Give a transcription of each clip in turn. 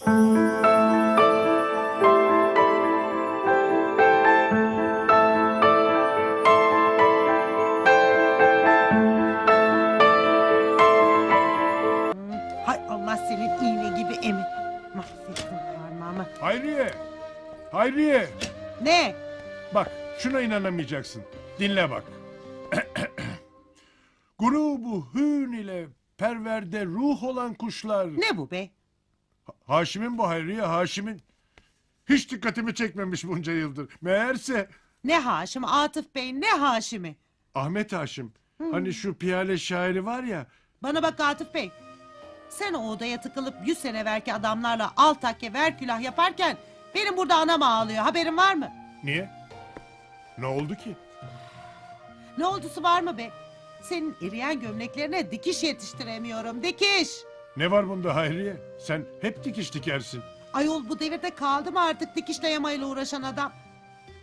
Hay Allah senin iğne gibi emi. Mahvettin parmağımı. Hayriye! Hayriye! Ne? Bak şuna inanamayacaksın. Dinle bak. Grubu hün ile perverde ruh olan kuşlar. Ne bu be? Haşim'in bu Hayriye Haşim'in. Hiç dikkatimi çekmemiş bunca yıldır. Meğerse Ne Haşim? Atıf Bey ne Haşim'i? Ahmet Haşim. Hani şu piyale şairi var ya. Bana bak Atıf Bey. Sen o odaya tıkılıp yüz sene evvelki adamlarla al takke ver külah yaparken benim burada anam ağlıyor. Haberin var mı? Niye? Ne oldu ki? Ne oldusu var mı be? Senin eriyen gömleklerine dikiş yetiştiremiyorum. Dikiş! Ne var bunda Hayriye? Sen hep dikiş dikersin. Ayol bu devirde kaldı mı artık dikişle yamayla uğraşan adam?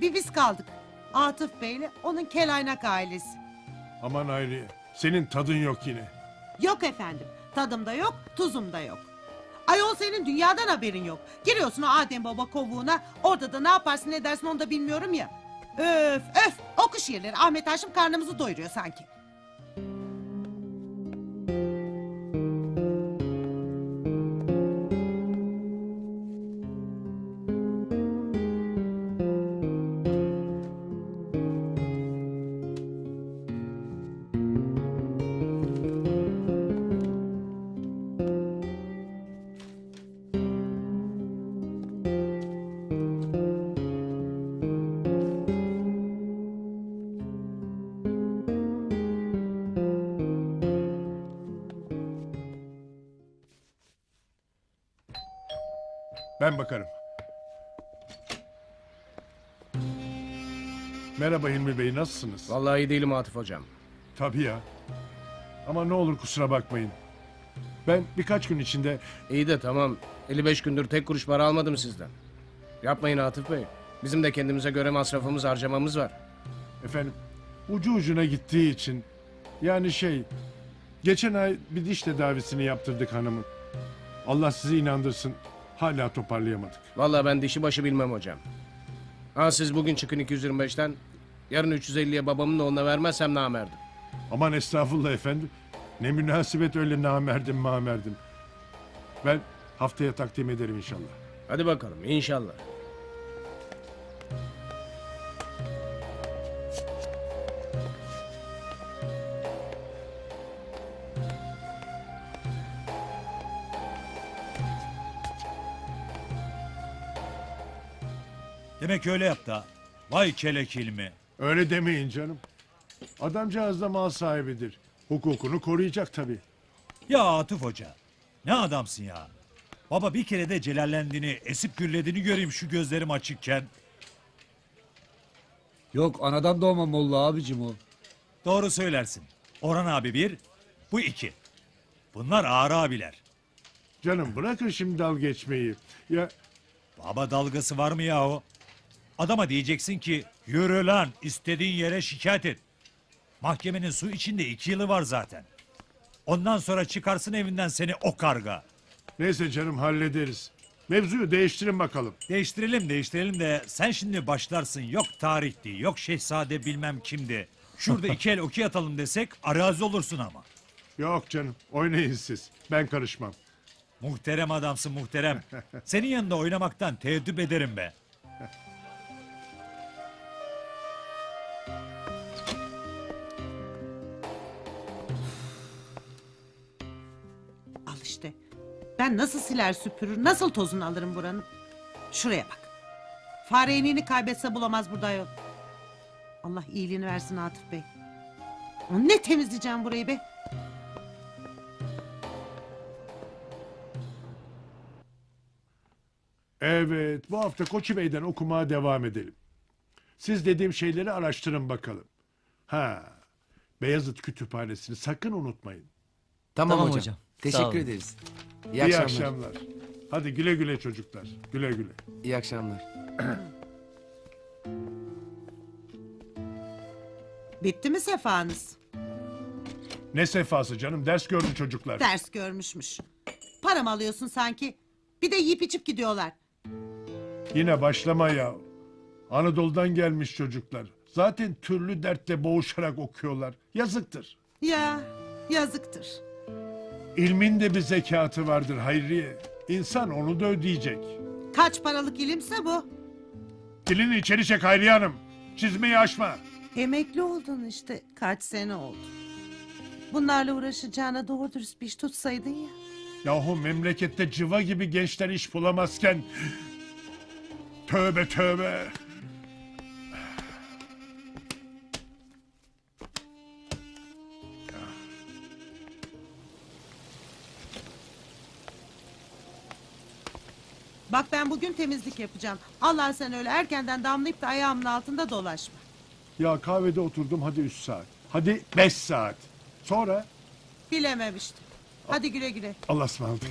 Bir biz kaldık. Atıf Bey'le onun kelaynak ailesi. Aman Hayriye. Senin tadın yok yine. Yok efendim. Tadım da yok, tuzum da yok. Ayol senin dünyadan haberin yok. Giriyorsun o Adem Baba kovuğuna. Orada da ne yaparsın ne dersin onu da bilmiyorum ya. Öf öf. Oku şiirleri. Ahmet Haşim karnımızı doyuruyor sanki. Ben bakarım. Merhaba Hilmi Bey, nasılsınız? Vallahi iyi değilim Atıf hocam. Tabii ya. Ama ne olur kusura bakmayın. Ben birkaç gün içinde İyi de tamam. 55 gündür tek kuruş para almadım sizden. Yapmayın Atıf Bey. Bizim de kendimize göre masrafımız harcamamız var. efendim ucu ucuna gittiği için yani şey geçen ay bir diş tedavisini yaptırdık hanımın. Allah sizi inandırsın hala toparlayamadık. Vallahi ben dişi başı bilmem hocam. Ha siz bugün çıkın 225'ten. Yarın 350'ye babamın da onunla vermezsem namerdim. Aman estağfurullah efendim. Ne münasebet öyle namerdim mamerdim. Ben haftaya takdim ederim inşallah. Hadi bakalım inşallah. Demek öyle yaptı ha. Vay kelek ilmi. Öyle demeyin canım. Adamcağız da mal sahibidir. Hukukunu koruyacak tabii. Ya Atıf Hoca. Ne adamsın ya. Baba bir kere de celallendiğini, esip gürlediğini göreyim şu gözlerim açıkken. Yok anadan doğma Molla abicim o. Doğru söylersin. Orhan abi bir, bu iki. Bunlar ağır abiler. Canım bırakın şimdi dal geçmeyi. Ya Baba dalgası var mı ya o? Adama diyeceksin ki yürü lan istediğin yere şikayet et. Mahkemenin su içinde iki yılı var zaten. Ondan sonra çıkarsın evinden seni o karga. neyse canım hallederiz. Mevzuyu değiştirin bakalım. Değiştirelim değiştirelim de sen şimdi başlarsın yok tarihti yok şehzade bilmem kimdi. Şurada iki el okey atalım desek arazi olursun ama. Yok canım oynayın siz. Ben karışmam. Muhterem adamsın muhterem. Senin yanında oynamaktan teeddüp ederim be. İşte. Ben nasıl siler süpürür, nasıl tozunu alırım buranın? Şuraya bak. Fare eniğini kaybetse bulamaz burada yol. Allah iyiliğini versin Atıf Bey. Ne temizleyeceğim burayı be? Evet bu hafta Koçu Bey'den okumaya devam edelim. Siz dediğim şeyleri araştırın bakalım. Ha Beyazıt Kütüphanesi'ni sakın unutmayın. Tamam, Tamam hocam. Teşekkür olun. ederiz. İyi, İyi akşamlar. akşamlar. Hadi güle güle çocuklar. Güle güle. İyi akşamlar. Bitti mi sefanız? Ne sefası canım ders gördü çocuklar. Ders görmüşmüş. Param alıyorsun sanki. Bir de yiyip içip gidiyorlar. Yine başlama ya. Anadolu'dan gelmiş çocuklar. Zaten türlü dertle boğuşarak okuyorlar. Yazıktır. Ya yazıktır. İlmin de bir zekatı vardır Hayriye. İnsan onu da ödeyecek. Kaç paralık ilimse bu. Dilini içeri çek Hayriye Hanım. Çizmeyi aşma. Emekli oldun işte. Kaç sene oldu. Bunlarla uğraşacağına doğru dürüst bir iş tutsaydın ya. Yahu memlekette cıva gibi gençler iş bulamazken... Tövbe tövbe. Bak ben bugün temizlik yapacağım. Allah sen öyle erkenden damlayıp da ayağımın altında dolaşma. Ya kahvede oturdum hadi üç saat. Hadi beş saat. Sonra Bilememiştim. Hadi güle güle. Allah'a ısmarladık.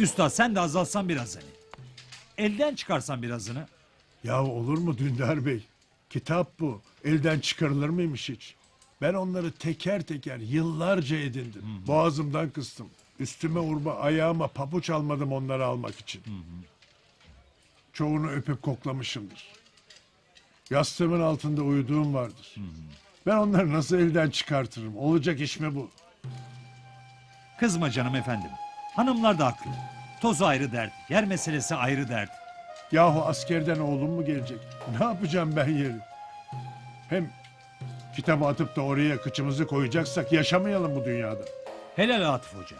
Üstad sen de azaltsan biraz hani. Elden çıkarsan birazını. Ya olur mu Dündar Bey? Kitap bu. Elden çıkarılır mıymış hiç? Ben onları teker teker yıllarca edindim. Boğazımdan kıstım. Üstüme urba, ayağıma pabuç almadım onları almak için. Çoğunu öpüp koklamışımdır. Yastığımın altında uyuduğum vardır. Ben onları nasıl elden çıkartırım? Olacak iş mi bu? Kızma canım efendim. Hanımlar da haklı. Toz ayrı dert, yer meselesi ayrı dert. Yahu askerden oğlum mu gelecek? Ne yapacağım ben yeri? Hem kitabı atıp da oraya kıçımızı koyacaksak yaşamayalım bu dünyada. Helal Atıf Hoca.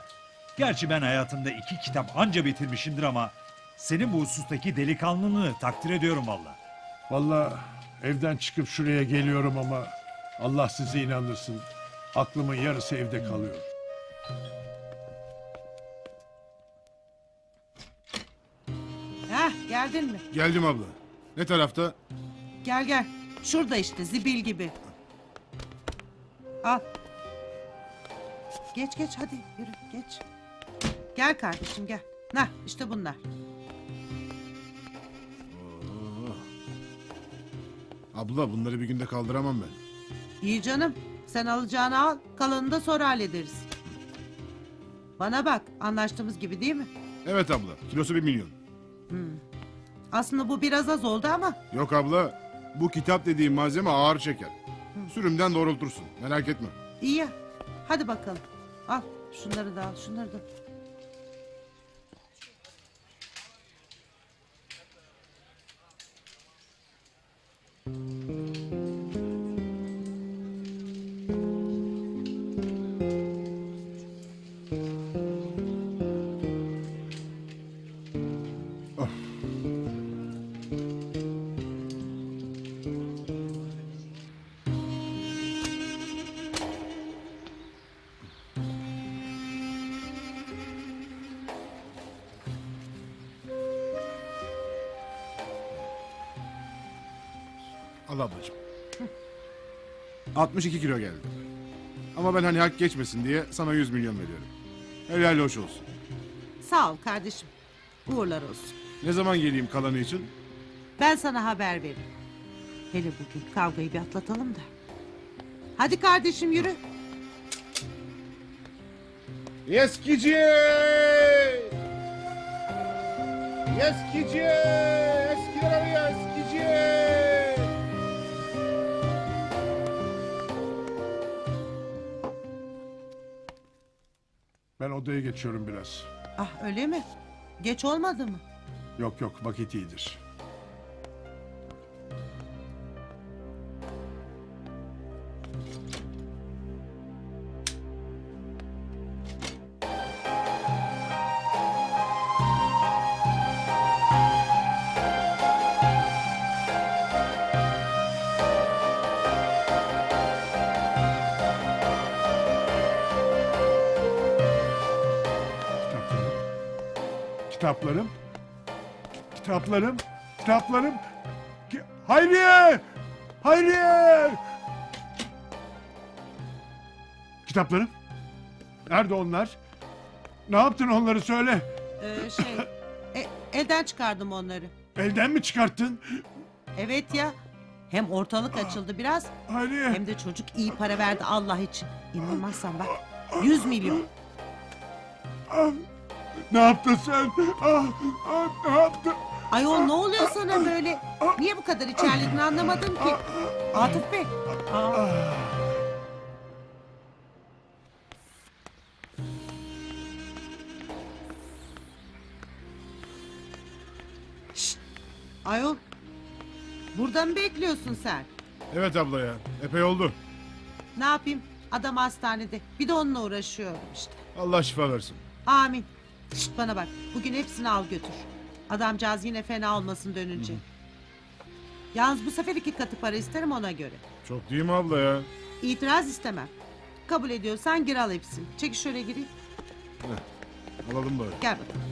Gerçi ben hayatımda iki kitap anca bitirmişimdir ama... ...senin bu husustaki delikanlılığını takdir ediyorum valla. Vallahi evden çıkıp şuraya geliyorum ama Allah sizi inandırsın. Aklımın yarısı evde kalıyor. Geldin mi? Geldim abla. Ne tarafta? Gel gel. Şurada işte zibil gibi. Al. Geç geç hadi yürü geç. Gel kardeşim gel. Nah işte bunlar. Abla bunları bir günde kaldıramam ben. İyi canım. Sen alacağını al. Kalanını da sonra hallederiz. Bana bak anlaştığımız gibi değil mi? Evet abla. Kilosu bir milyon. Aslında bu biraz az oldu ama Yok abla. Bu kitap dediğim malzeme ağır çeker. Sürümden doğrultursun. Merak etme. iyi ya. Hadi bakalım. Al şunları da al şunları da. Al ablacığım. 62 kilo geldi. Ama ben hani hak geçmesin diye sana 100 milyon veriyorum. Helal hoş olsun. Sağ ol kardeşim. Uğurlar olsun. Ne zaman geleyim kalanı için? Ben sana haber veririm. Hele bugün kavgayı bir atlatalım da. Hadi kardeşim yürü. Eskici! Eskici! Ben odaya geçiyorum biraz. Ah öyle mi? Geç olmadı mı? Yok yok vakit iyidir. Kitaplarım. Kitaplarım. Kitaplarım. Ki- Hayriye! Hayriye! Kitaplarım? Nerede onlar? Ne yaptın onları söyle. Ee, şey e, elden çıkardım onları. Elden mi çıkarttın? Evet ya. Hem ortalık açıldı biraz Hayriye. hem de çocuk iyi para verdi Allah için. İnanmazsan bak 100 milyon. Ne yaptın sen? Ah, ah, ne yaptın? Ayol ne oluyor sana böyle? Niye bu kadar içerledin anlamadım ki. Atıf Bey. Aa, Şşt! Ayol. Burada mı bekliyorsun sen? Evet abla ya. Epey oldu. Ne yapayım? Adam hastanede. Bir de onunla uğraşıyorum işte. Allah şifa versin. Amin. Şşt bana bak. Bugün hepsini al götür. Adamcağız yine fena olmasın dönünce. Yalnız bu sefer iki katı para isterim ona göre. Çok değil mi abla ya? İtiraz istemem. Kabul ediyorsan gir al hepsini. Çekil şöyle gireyim. Alalım bari. Gel bakalım.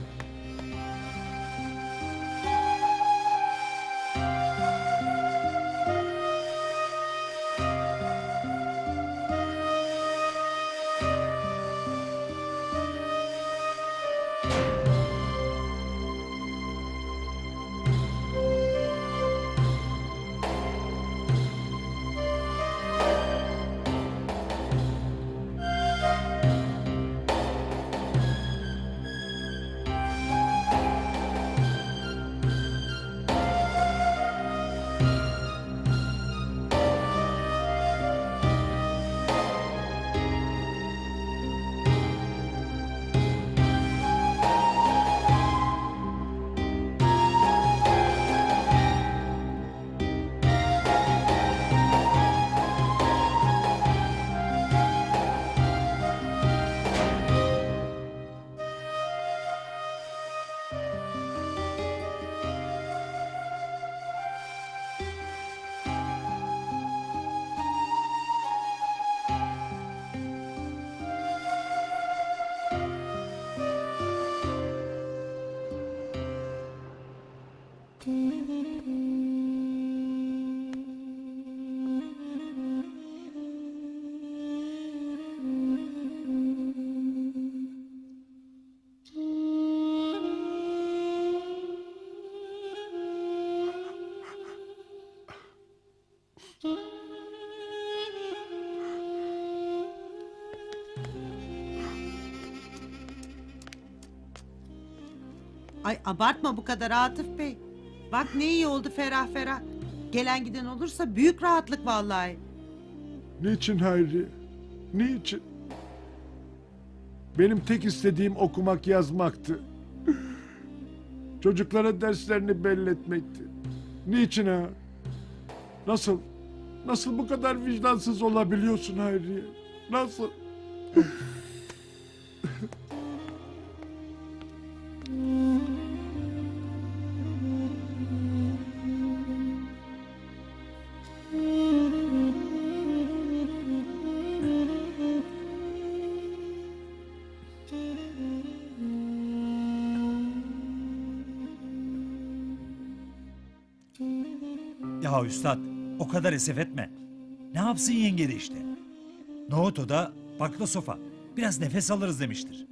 Ay abartma bu kadar Atıf Bey. Bak ne iyi oldu ferah ferah. Gelen giden olursa büyük rahatlık vallahi. Niçin Hayri? Niçin? Benim tek istediğim okumak yazmaktı. Çocuklara derslerini belletmekti. Niçin ha? Nasıl? Nasıl bu kadar vicdansız olabiliyorsun Hayriye? Nasıl? Üstad o kadar esef etme. Ne yapsın yenge de işte. Nohut o da bakla sofa. Biraz nefes alırız demiştir.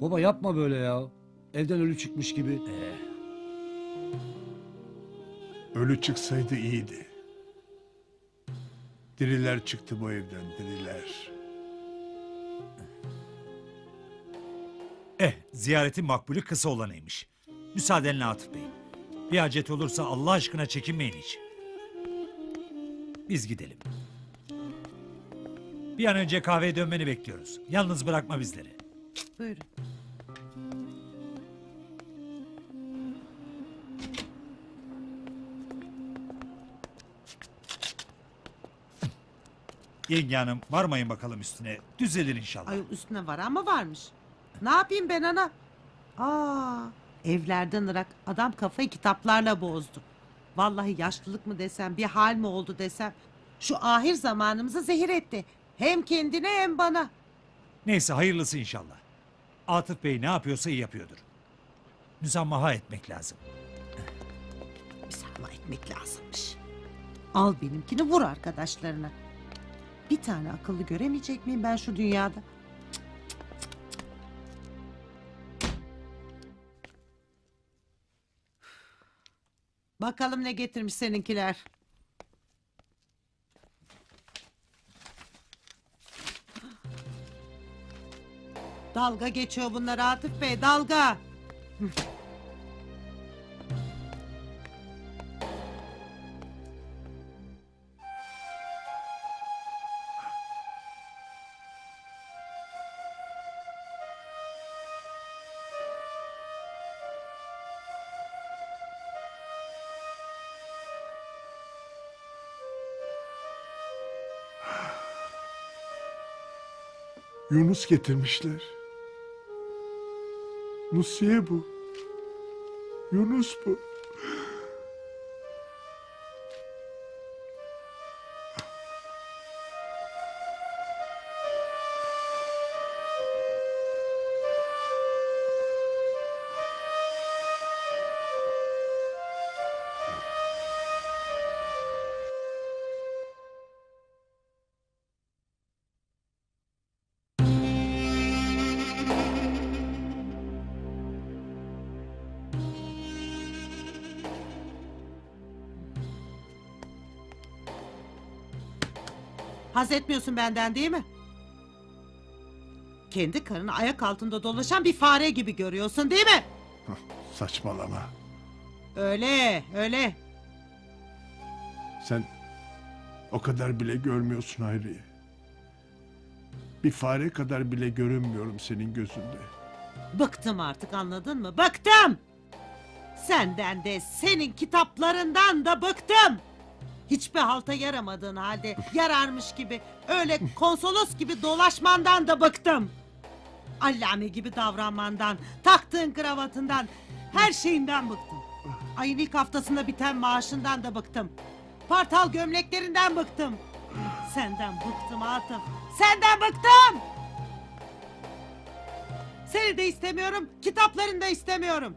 Baba yapma böyle ya. Evden ölü çıkmış gibi. Ölü çıksaydı iyiydi. Diriler çıktı bu evden, diriler. Eh ziyaretin makbulü kısa olanıymış. Müsaadenle Atıf Bey. Bir acet olursa Allah aşkına çekinmeyin hiç. Biz gidelim. Bir an önce kahveye dönmeni bekliyoruz. Yalnız bırakma bizleri. Buyurun. Yenge hanım varmayın bakalım üstüne. Düzelir inşallah. Ay üstüne var ama varmış. Ne yapayım ben ana? Aa, evlerden ırak adam kafayı kitaplarla bozdu. Vallahi yaşlılık mı desem bir hal mi oldu desem. Şu ahir zamanımızı zehir etti. Hem kendine hem bana. Neyse hayırlısı inşallah. Atıf Bey ne yapıyorsa iyi yapıyordur. Müsamaha etmek lazım. Müsamaha etmek lazımmış. Al benimkini vur arkadaşlarına. Bir tane akıllı göremeyecek miyim ben şu dünyada? Bakalım ne getirmiş seninkiler. Dalga geçiyor bunlar Atıf Bey, dalga. Yunus getirmişler. Nusiye bu. Yunus bu. Haz etmiyorsun benden değil mi? Kendi karını ayak altında dolaşan bir fare gibi görüyorsun değil mi? Saçmalama. Öyle, öyle. Sen o kadar bile görmüyorsun Hayriye. Bir fare kadar bile görünmüyorum senin gözünde. Bıktım artık anladın mı? Bıktım! Senden de senin kitaplarından da bıktım. Hiçbir halta yaramadığın halde yararmış gibi öyle konsolos gibi dolaşmandan da bıktım. Allame gibi davranmandan, taktığın kravatından, her şeyinden bıktım. Ayın ilk haftasında biten maaşından da bıktım. Partal gömleklerinden bıktım. Senden bıktım Atıf. Senden bıktım. Seni de istemiyorum, kitaplarını da istemiyorum.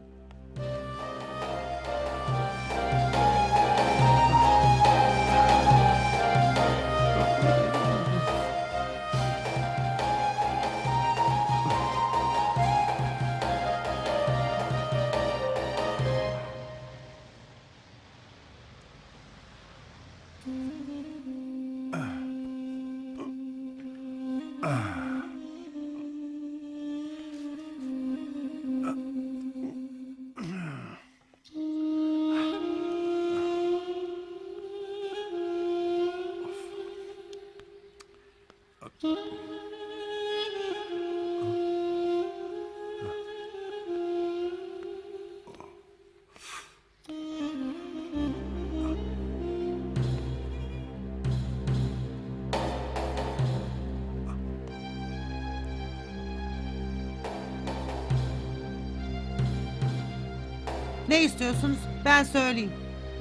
Ne istiyorsunuz? Ben söyleyeyim.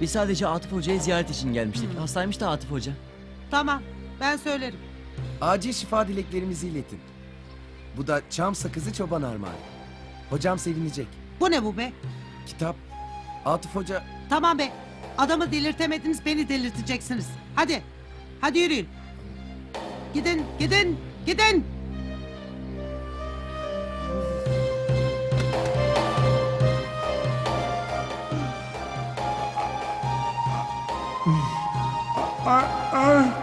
Biz sadece Atıf Hoca'yı ziyaret için gelmiştik. Hastaymış da Atıf Hoca. Tamam, ben söylerim. Acil şifa dileklerimizi iletin. Bu da çam sakızı çoban armağanı. Hocam sevinecek. Bu ne bu be? Kitap. Atıf Hoca Tamam be. Adamı delirtemediniz, beni delirteceksiniz. Hadi. Hadi yürüyün. Gidin, gidin, gidin. I, I...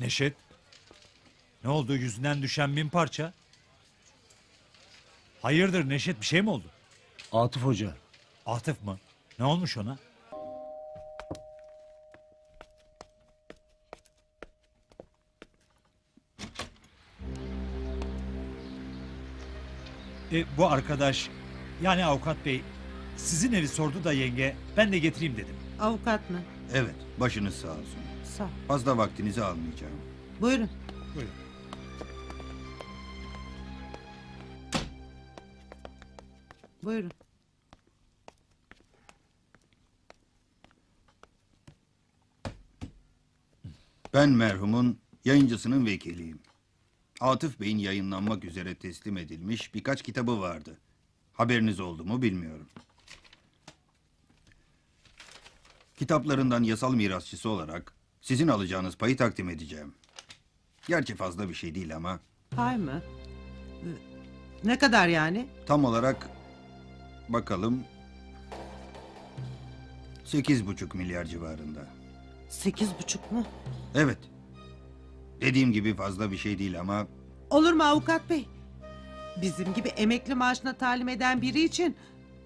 Neşet. Ne oldu yüzünden düşen bin parça? Hayırdır Neşet bir şey mi oldu? Atıf Hoca. Atıf mı? Ne olmuş ona? E, bu arkadaş yani avukat bey sizin evi sordu da yenge ben de getireyim dedim. Avukat mı? Evet, başınız sağ olsun. Sağ ol. Fazla vaktinizi almayacağım. Buyurun. Buyurun. Buyurun. Ben merhumun yayıncısının vekiliyim. Atıf Bey'in yayınlanmak üzere teslim edilmiş birkaç kitabı vardı. Haberiniz oldu mu bilmiyorum. Kitaplarından yasal mirasçısı olarak sizin alacağınız payı takdim edeceğim. Gerçi fazla bir şey değil ama Pay mı? Ne kadar yani? tam olarak bakalım sekiz buçuk milyar civarında. Sekiz buçuk mu? Evet. Dediğim gibi fazla bir şey değil ama Olur mu avukat bey? Bizim gibi emekli maaşına talim eden biri için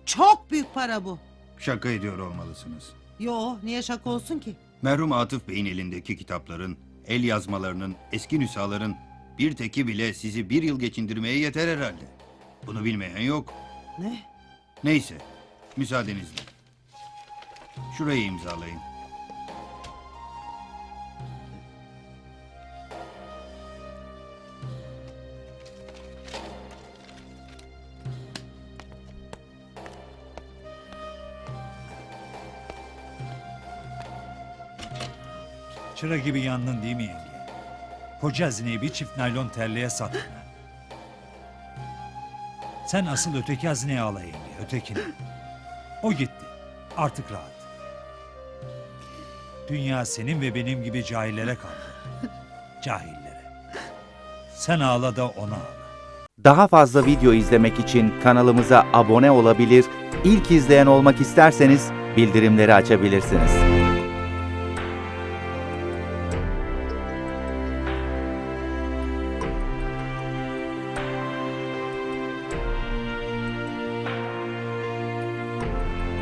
çok büyük para bu. şaka ediyor olmalısınız. Yo niye şaka olsun ki? Merhum Atıf Bey'in elindeki kitapların, el yazmalarının, eski nüshaların bir teki bile sizi bir yıl geçindirmeye yeter herhalde. Bunu bilmeyen yok. Ne? Neyse, müsaadenizle. Şurayı imzalayın. Çıra gibi yandın değil mi yenge? Koca hazineyi bir çift naylon terliğe sattın. Sen asıl öteki hazineyi ala yenge, ötekini. O gitti. Artık rahat. Dünya senin ve benim gibi cahillere kaldı. Cahillere. Sen ağla da ona ağla. Daha fazla video izlemek için kanalımıza abone olabilir, ilk izleyen olmak isterseniz bildirimleri açabilirsiniz.